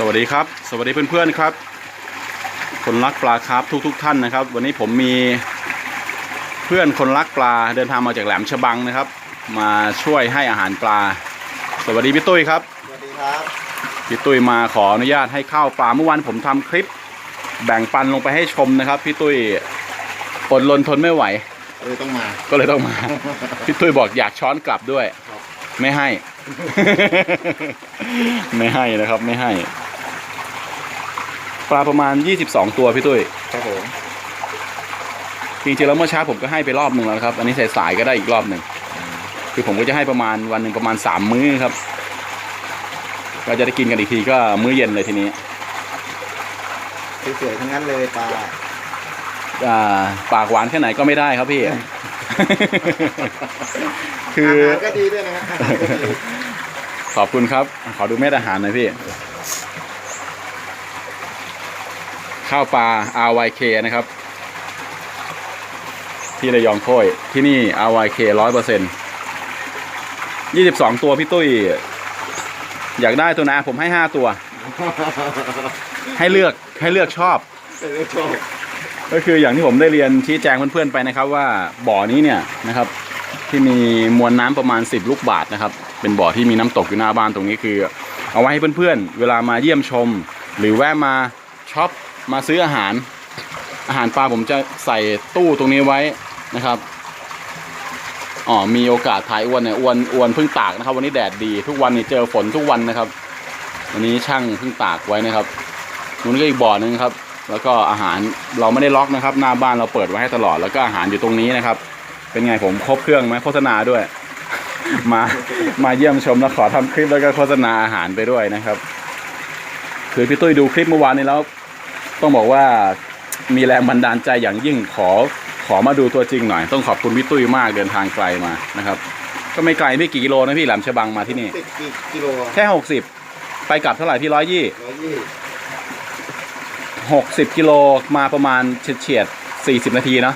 สวัสดีครับ สวัสดีเพื่อนๆครับ คนรักปลาครับทุกๆทท่านนะครับ วันนี้ผมมีเพื่อนคนรักปลาเดินทางมาจากแหลมฉบังนะครับ มาช่วยให้อาหารปลา สวัสดีพี่ตุ้ยครับสวัสดีครับพี่ตุ้ยมาขออนุญาตให้ข้าวปลาเมื่อวานผมทำคลิป แบ่งปันลงไปให้ชมนะครับพี่ตุ้ยอดรนทนไม่ไหวเออต้องมา ก็เลยต้องมาพี่ตุ้ยบอกอยากช้อนกลับด้วยครับไม่ให้ ไม่ให้นะครับไม่ให้ ปลาประมาณ 22 ตัวพี่ตุ้ยครับผมจริงๆแล้วเมื่อเช้าผมก็ให้ไปรอบหนึ่งแล้วครับ อันนี้สายๆก็ได้อีกรอบหนึ่งคือผมก็จะให้ประมาณวันหนึ่งประมาณสามมื้อครับก็จะได้กินกันอีกทีก็มื้อเย็นเลยทีนี้สวยๆทั้งนั้นเลยปลาอ่าปากหวานแค่ไหนก็ไม่ได้ครับพี่ คืออาหารก็ดีด้วยนะฮะอาหารก็ดี ขอบคุณครับ ขอดูเม็ดอาหารหน่อยพี่ ข้าวปลา RYK นะครับ ที่ระยองโค้ยที่นี่ RYK ร้อยเปอร์เซ็นต์ยี่สิบสองตัวพี่ตุ้ย อยากได้ตัวนะผมให้ห้าตัว ให้เลือกให้เลือกชอบเออชอบก็คืออย่างที่ผมได้เรียนชี้แจงเพื่อนๆไปนะครับว่าบ่อนี้เนี่ยนะครับที่มีมวลน้ำประมาณ 10 ลูกบาทนะครับ เป็นบ่อที่มีน้ำตกอยู่หน้าบ้านตรงนี้คือ เอาไว้ให้เพื่อนๆ เวลามาเยี่ยมชม หรือแวะมาช็อป มาซื้ออาหาร อาหารปลาผมจะใส่ตู้ตรงนี้ไว้นะครับอ๋อมีโอกาสถ่ายอ้วนเนี่ยอ้วนอ้วนเพิ่งตากนะครับ วันนี้แดดดี ทุกวันนี่เจอฝนทุกวันนะครับ วันนี้ช่างเพิ่งตากไว้นะครับนู้นก็อีกบ่อหนึงครับ แล้วก็อาหารเราไม่ได้ล็อกนะครับ หน้าบ้านเราเปิดไว้ให้ตลอดแล้วก็อาหารอยู่ตรงนี้นะครับ เป็นไงผมครบเครื่องไหมโฆษณาด้วย มามาเยี่ยมชมแล้วขอทำคลิปแล้วก็โฆษณาอาหารไปด้วยนะครับ คือพี่ตุ้ยดูคลิปเมื่อวานนี้แล้ว ต้องบอกว่ามีแรงบันดาลใจอย่างยิ่งขอขอมาดูตัวจริงหน่อย ต้องขอบคุณพี่ตุ้ยมากเดินทางไกลมานะครับ ก็ไม่ไกลไม่กี่กิโลนะพี่แหลมฉบังมาที่นี่ สิบกี่กิโลแค่หกสิบไปกลับเท่าไหร่พี่ร้อยยี่ร้อยยี่หกสิบกิโลมาประมาณเฉียดสี่สิบนาทีเนาะ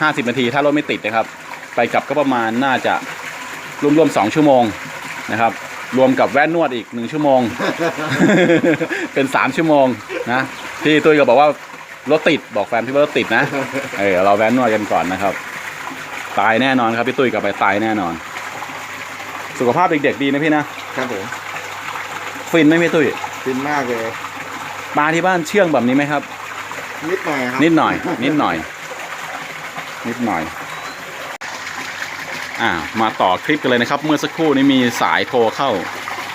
ห้าสิบนาทีถ้ารถไม่ติดนะครับ ไปกลับก็ประมาณน่าจะรวมๆสองชั่วโมงนะครับ รวมกับแว่นนวดอีกหนึ่งชั่วโมง เป็นสามชั่วโมงนะ พี่ตุ้ยก็บอกว่ารถติดบอกแฟนพี่ว่ารถติดนะเออเราแว่นนวดกันก่อนนะครับ ตายแน่นอนครับพี่ตุ้ยกลับไปตายแน่นอน สุขภาพเด็กๆดีนะพี่นะครับผมฟินไหมพี่ตุ้ยฟินมากเลยปลาที่บ้านเชื่องแบบนี้ไหมครับ นิดหน่อยครับนิดหน่อย นิดหน่อย นิดหน่อยอ่ามาต่อคลิปกันเลยนะครับ เมื่อสักครู่นี้มีสายโทรเข้า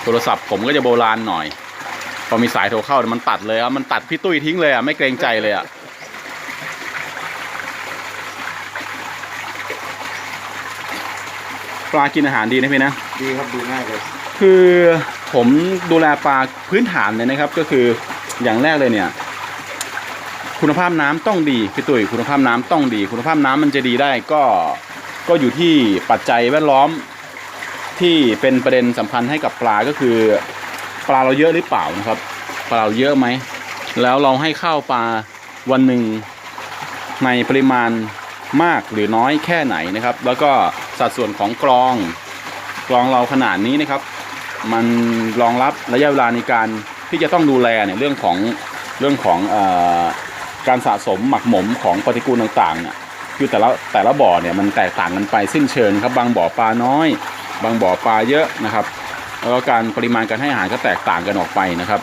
โทรศัพท์ผมก็จะโบราณหน่อย พอมีสายโทรเข้าเนี่ยมันตัดเลยอะมันตัดพี่ตุ้ยทิ้งเลยอะไม่เกรงใจเลยอะปลากินอาหารดีนะพี่นะ ดีครับดีมากเลยคือผมดูแลปลาพื้นฐานเลยนะครับ ก็คืออย่างแรกเลยเนี่ย คุณภาพน้ำต้องดีพี่ตุ้ยคุณภาพน้ำต้องดี คุณภาพน้ำมันจะดีได้ก็ก็อยู่ที่ปัจจัยแวดล้อมที่เป็นประเด็นสำคัญให้กับปลาก็คือ ปลาเราเยอะหรือเปล่านะครับ ปลาเราเยอะไหม แล้วเราให้ข้าวปลาวันหนึ่งในปริมาณมากหรือน้อยแค่ไหนนะครับ แล้วก็สัดส่วนของกรองกรองเราขนาดนี้นะครับ มันรองรับระยะเวลาในการที่จะต้องดูแลเนี่ยเรื่องของเรื่องของออการสะสมหมักหมมของปฏิกูลต่างๆเนี่ยคือแต่ละแต่ละบ่อเนี่ยมันแตกต่างกันไปสิ้นเชิงครับ บางบ่อปลาน้อย บางบ่อปลาเยอะนะครับ แล้วก็การปริมาณการให้อาหารก็แตกต่างกันออกไปนะครับ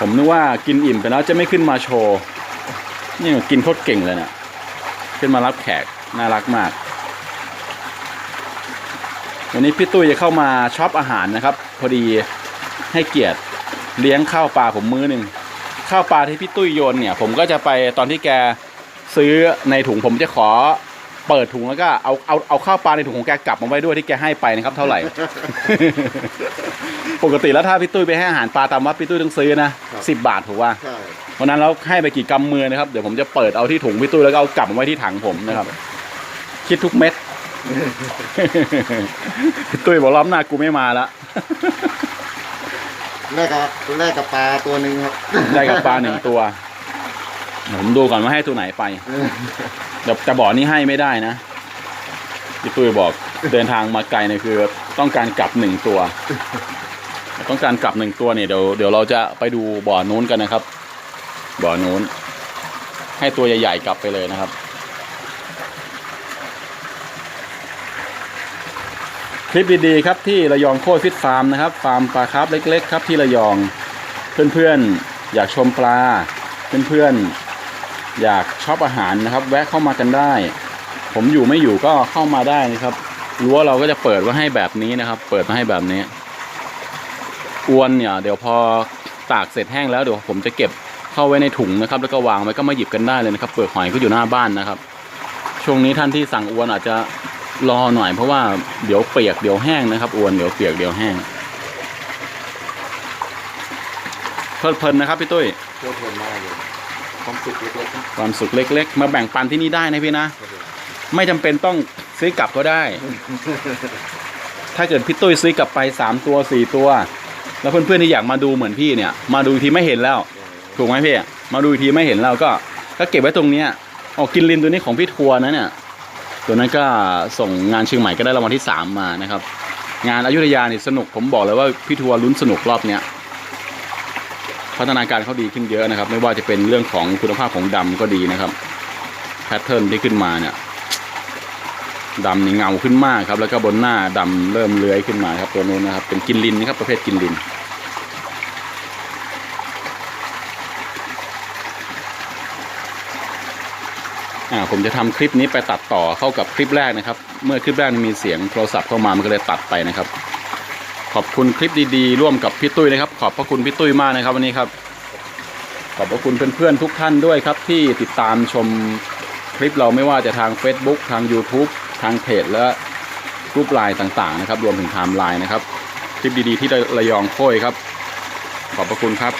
ผมนึกว่ากินอิ่มไปแล้วจะไม่ขึ้นมาโชว์นี่กินโคตรเก่งเลยเนี่ยขึ้นมารับแขกน่ารักมาก วันนี้พี่ตุ้ยจะเข้ามาช็อปอาหารนะครับ พอดีให้เกียรติเลี้ยงข้าวปลาผมมื้อหนึ่งข้าวปลาที่พี่ตุ้ยโยนเนี่ย ผมก็จะไปตอนที่แกซื้อในถุงผมจะขอ เปิดถุงแล้วก็เอาเอาเอาข้าวปลาในถุงของแกกลับมาไว้ด้วยที่แกให้ไปนะครับ เท่าไหร่ ปกติแล้วถ้าพี่ตุ้ยไปให้อาหารปลาตามวัดพี่ตุ้ยต้องซื้อนะสิบบาทถูกป่ะใช่วันนั้นเราให้ไปกี่กำมือนะครับเดี๋ยวผมจะเปิดเอาที่ถุงพี่ตุ้ยแล้วก็เอากลับมาไว้ที่ถังผมนะครับ คิดทุกเม็ดพี่ตุ้ยบอกรอบหน้ากูไม่มาละแรกกับแรกกับปลาตัวหนึ่งครับได้กับปลาหนึ่งตัว ผมดูก่อนว่าให้ตัวไหนไปเออเดี๋ยวแต่บ่อนี้ให้ไม่ได้นะพี่ตุ้ยบอกเดินทางมาไกลเนี่ยคือ ต้องการกลับหนึ่งตัว ต้องการกลับหนึ่งตัวเนี่ยเดี๋ยวเดี๋ยวเราจะไปดูบ่อนู้นกันนะครับ บ่อนู้น ให้ตัวใหญ่ๆกลับไปเลยนะครับ คลิปดีๆครับที่ระยองโคตรฟิตฟาร์มนะครับ ฟาร์มปลาคาร์ฟเล็ก ๆ ครับที่ระยอง เพื่อนๆอยากชมปลา เพื่อนๆ อยากชอบอาหารนะครับ แวะเข้ามากันได้ ผมอยู่ไม่อยู่ก็เข้ามาได้นะครับรั้วเราก็จะเปิดไว้ให้แบบนี้นะครับ เปิดมาให้แบบนี้ อวนเนี่ย เดี๋ยวพอตากเสร็จแห้งแล้วเดี๋ยวผมจะเก็บเข้าไว้ในถุงนะครับ แล้วก็วางไว้ก็มาหยิบกันได้เลยนะครับ เปลือกหอยก็อยู่หน้าบ้านนะครับ ช่วงนี้ท่านที่สั่งอวนอาจจะรอหน่อยเพราะว่าเดี๋ยวเปียกเดี๋ยวแห้งนะครับ อวนเดี๋ยวเปียกเดี๋ยวแห้งเพลิดเพลินนะครับพี่ตุ้ยโคตรทนมากเลย ความสุขเล็กๆครับความสุขเล็ก ๆ มาแบ่งปันที่นี่ได้นะพี่นะผมไม่จำเป็นต้องซื้อกลับก็ได้ ถ้าเกิดพี่ตุ้ยซื้อกลับไปสามตัวสี่ตัว แล้วเพื่อนๆที่อยากมาดูเหมือนพี่เนี่ย มาดูอีกทีไม่เห็นแล้ว ถูกไหมพี่มาดูอีกทีไม่เห็นแล้วก็ก็เก็บไว้ตรงเนี้ยอ๋อกินลินตัวนี้ของพี่ทัวร์นะเนี่ยตัวนั้นก็ส่งงานเชียงใหม่ก็ได้รางวัลที่สามมานะครับ งานอยุธยานี่สนุกผมบอกเลยว่าพี่ทัวร์ลุ้นสนุกรอบเนี้ย พัฒนาการเขาดีขึ้นเยอะนะครับ ไม่ว่าจะเป็นเรื่องของคุณภาพของดำก็ดีนะครับแพทเทิร์นที่ขึ้นมาเนี่ยดำนี่เงาขึ้นมากครับ แล้วก็บนหน้าดำเริ่มเลื้อยขึ้นมาครับตัวนู้นนะครับ เป็นกินลินนะครับ ประเภทกินลินอ่าผมจะทำคลิปนี้ไปตัดต่อเข้ากับคลิปแรกนะครับ เมื่อคลิปแรกมีเสียงโทรศัพท์เข้ามามันก็เลยตัดไปนะครับ ขอบคุณคลิปดีๆ ร่วมกับพี่ตุ้ยนะครับ ขอบพระคุณพี่ตุ้ยมากนะครับวันนี้ครับ ขอบพระคุณเพื่อนๆทุกท่านด้วยครับ ที่ติดตามชมคลิปเราไม่ว่าจะทาง Facebook ทาง YouTube ทางเพจและกรุ๊ปไลน์ต่างๆนะครับ รวมถึงไทม์ไลน์นะครับ คลิปดีๆที่ระยองโค้ยครับ ขอบพระคุณครับ